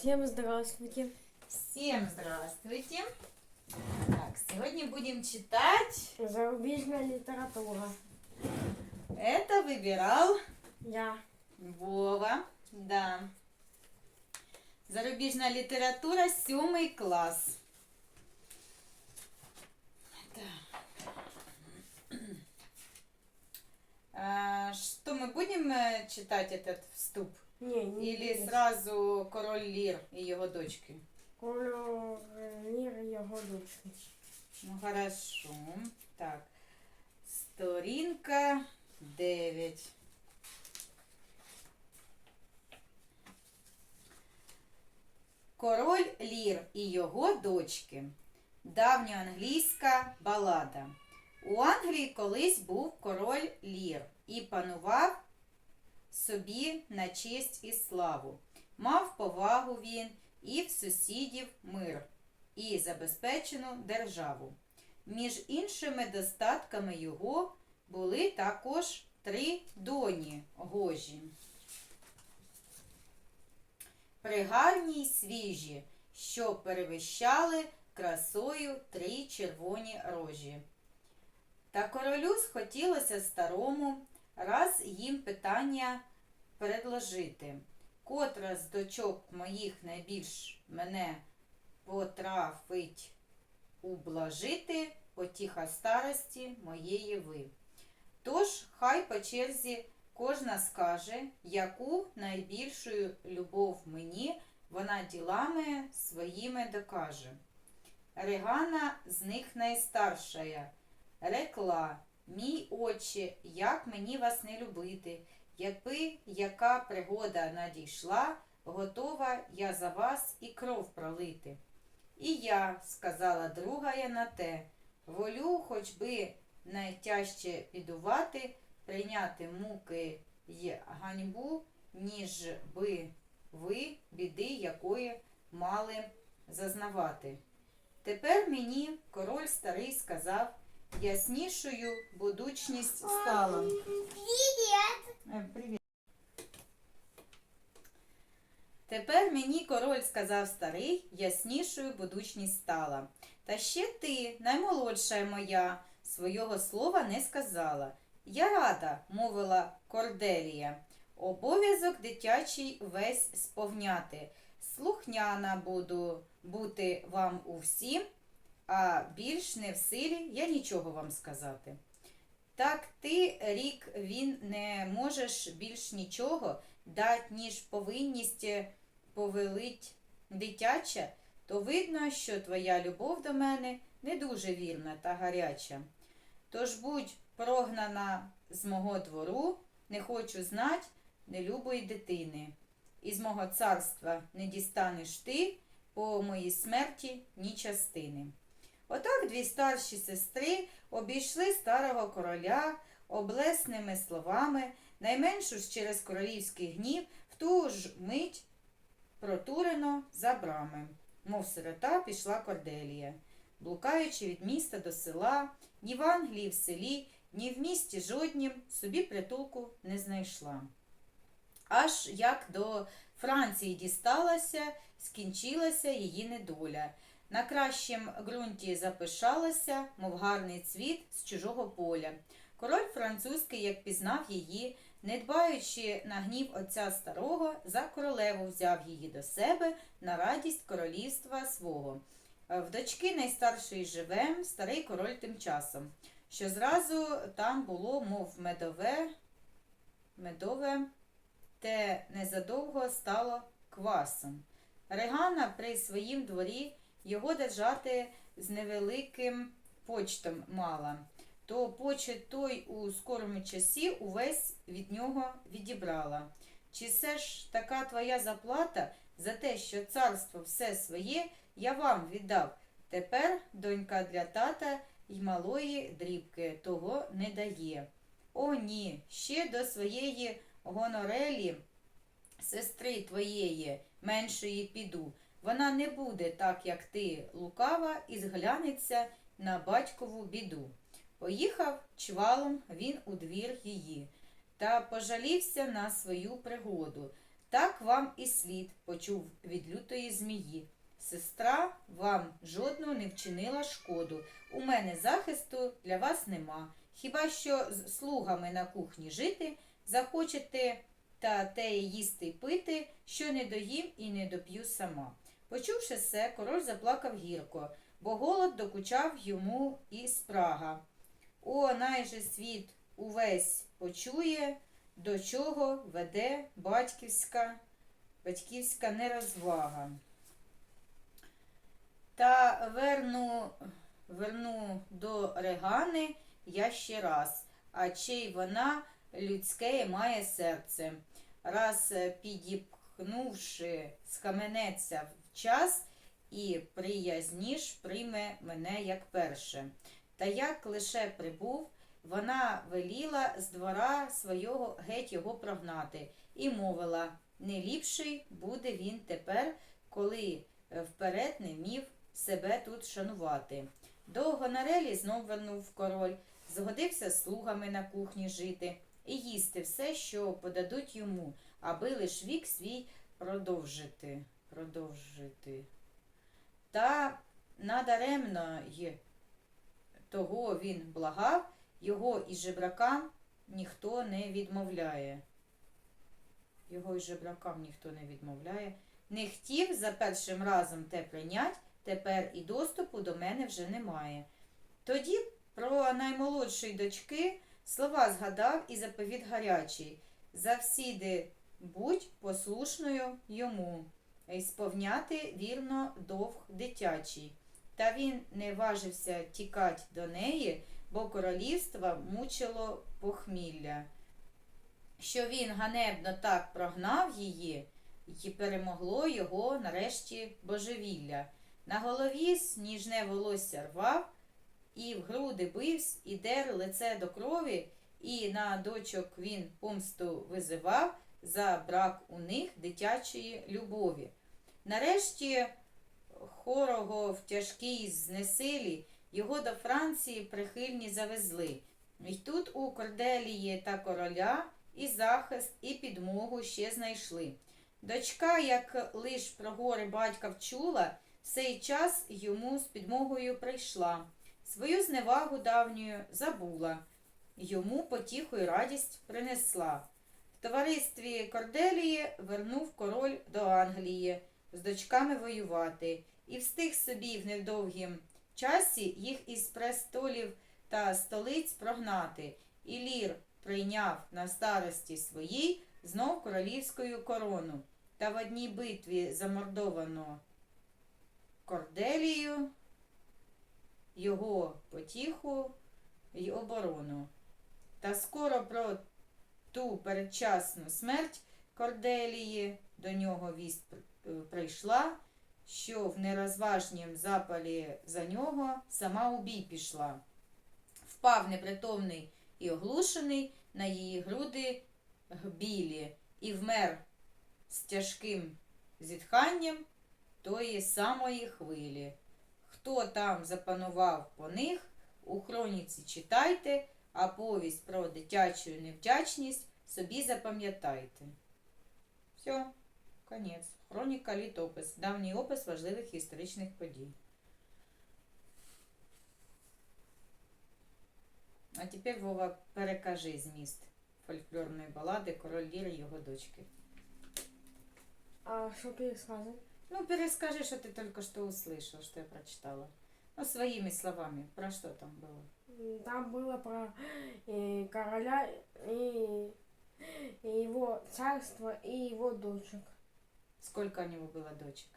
Всем здравствуйте. Всем здравствуйте! Так, сегодня будем читать. Зарубежная литература. Это выбирал Я. Вова. Да. Зарубежная литература, сьомий класс. Читать этот вступ? Не, не Или здесь. сразу король Лир и его дочки? Колор мир його дочки. Ну хорошо. Так. Сторінка 9. Король Лір і його дочки. Давньоанглійська балада. У Англії колись був король Лір і панував собі на честь і славу. Мав повагу він і в сусідів мир і забезпечену державу. Між іншими достатками його були також три доні гожі. Пригарні й свіжі, що перевищали красою три червоні рожі. Та королю схотілося старому раз їм питання предложити, котра з дочок моїх найбільш мене потрафить ублажити потіха старості моєї ви. Тож хай по черзі кожна скаже, яку найбільшою любов мені вона ділами своїми докаже. Регана з них найстаршая, рекла, мій отче, як мені вас не любити, якби яка пригода надійшла, готова я за вас і кров пролити. І я, сказала другая на те, волю хоч би найтяжче підувати, прийняти муки й ганьбу, ніж би ви біди якої мали зазнавати. Тепер мені король старий сказав, яснішою будучність стала. Е, Привіт. Тепер мені король сказав старий, яснішою будучність стала. Та ще ти, наймолодша моя, свого слова не сказала. Я рада, мовила Корделія, обов'язок дитячий весь сповняти. Слухняна буду бути вам у всім, а більш не в силі я нічого вам сказати. Так ти, рік, він не можеш більш нічого дать, ніж повинність повелить дитяча, то видно, що твоя любов до мене не дуже вірна та гаряча. Тож будь прогнана з мого двору, не хочу знать нелюбої дитини. Із мого царства не дістанеш ти по моїй смерті ні частини. Отак дві старші сестри обійшли старого короля облесними словами, найменшу ж через королівський гнів в ту ж мить протурено за брами, мов сирота пішла Корделія, блукаючи від міста до села, ні в Англії в селі, ні в місті жоднім собі притулку не знайшла. Аж як до Франції дісталася, скінчилася її недоля. На кращім ґрунті запишалася, мов гарний цвіт з чужого поля. Король французький, як пізнав її, не дбаючи на гнів отця старого, за королеву взяв її до себе на радість королівства свого. Е, В дочки найстаршої живе старий король тим часом, що зразу там було, мов медове, медове, те незадовго стало квасом. Регана при своїм дворі його держати з невеликим почтом мала то почет той у скорому часі увесь від нього відібрала. Чи все ж така твоя заплата за те, що царство все своє я вам віддав? Тепер донька для тата й малої дрібки того не дає. О, ні, ще до своєї гонорелі, сестри твоєї, меншої піду. Вона не буде так, як ти, лукава, і зглянеться на батькову біду. Поїхав чвалом він у двір її та пожалівся на свою пригоду. Так вам і слід, почув від лютої змії. Сестра вам жодну не вчинила шкоду. У мене захисту для вас нема. Хіба що з слугами на кухні жити, захочете та те їсти пити, що не доїм і не доп'ю сама. Почувши це, король заплакав гірко, бо голод докучав йому і спрага. О, найже світ увесь почує, до чого веде батьківська, батьківська нерозвага. Та верну, верну до Регани я ще раз, а чий вона людське має серце. Раз е, підіпхнувши, схаменеться в час і приязніш прийме мене як перше. Та як лише прибув, вона веліла з двора свого геть його прогнати і мовила не ліпший буде він тепер, коли е, вперед не вмів себе тут шанувати. До Гонорелі знов вернув король, згодився з слугами на кухні жити і їсти все, що подадуть йому, аби лиш вік свій продовжити. Продовжити. Та надаремно й того він благав, його і жебракам ніхто не відмовляє. Його і жебракам ніхто не відмовляє. Не хотів за першим разом те прийнять, тепер і доступу до мене вже немає. Тоді про наймолодшої дочки слова згадав і заповіт гарячий. Завсіди будь послушною йому, сповняти вірно довг дитячий. Та він не важився тікать до неї, бо королівства мучило похмілля. Що він ганебно так прогнав її, і перемогло його нарешті божевілля. На голові сніжне волосся рвав, і в груди бивсь, і дер лице до крові, і на дочок він помсту визивав за брак у них дитячої любові. Нарешті хорого в тяжкій знесилі його до Франції прихильні завезли. І тут у Корделії та короля і захист, і підмогу ще знайшли. Дочка, як лиш про гори батька вчула, в цей час йому з підмогою прийшла. Свою зневагу давньою забула, йому потіху й радість принесла. В товаристві Корделії вернув король до Англії з дочками воювати і встиг собі в невдовгім часі їх із престолів та столиць прогнати. І лір прийняв на старості своїй знов королівською корону. Та в одній битві замордовано Корделію, його потіху й оборону. Та скоро про ту передчасну смерть Корделії до нього вість прийшла, що в нерозважнім запалі за нього сама у бій пішла. Впав непритомний і оглушений на її груди білі і вмер з тяжким зітханням тої самої хвилі. Хто там запанував по них, у хроніці читайте, а повість про дитячу невдячність собі запам'ятайте. Все, конець. Хроніка літопис. Давній опис важливих історичних подій. А тепер, Вова, перекажи зміст фольклорної балади Король Лір і його дочки. А что пересказывать? Ну, перескажи, что ты только что услышал, что я прочитала. Ну, своими словами. Про что там было? М, Там было про э, короля и, и его царство и его дочек. Сколько у него было дочек?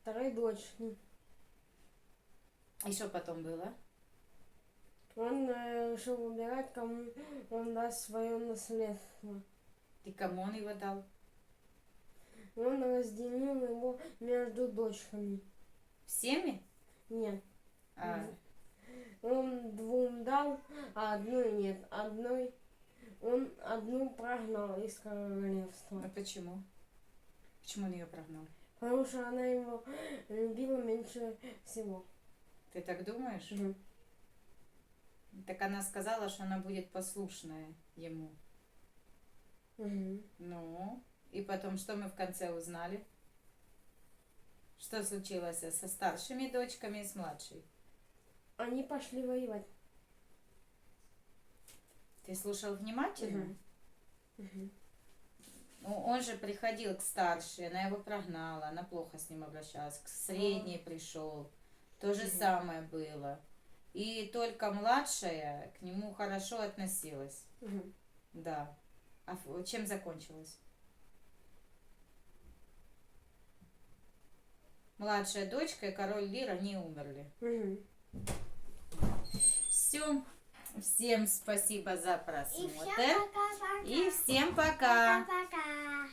Второй дочки. И что потом было? Он э, решил выбирать, кому он даст свое наследство. И кому он его дал? Он разделил его между дочками. Всеми? Нет, А, он двум дал, а одной нет. Одной он одну прогнал из королевства. а почему? Почему он ее прогнал? Потому что она его любила меньше всего. Ты так думаешь? Мгм. Так она сказала, что она будет послушная ему. Мгм. Ну, И потом, что мы в конце узнали? Что случилось со старшими дочками и с младшей? Они пошли воевать. Ты слушал внимательно? Мгм. Мгм. Ну, он же приходил к старшей, она его прогнала, она плохо с ним обращалась. К средней пришел. То же самое было. И только младшая к нему хорошо относилась. Да. А чем закончилось? Младшая дочка и король Лир, они умерли. Все. Всем спасибо за И просмотр. всем пока-пока. И всем пока. Пока-пока.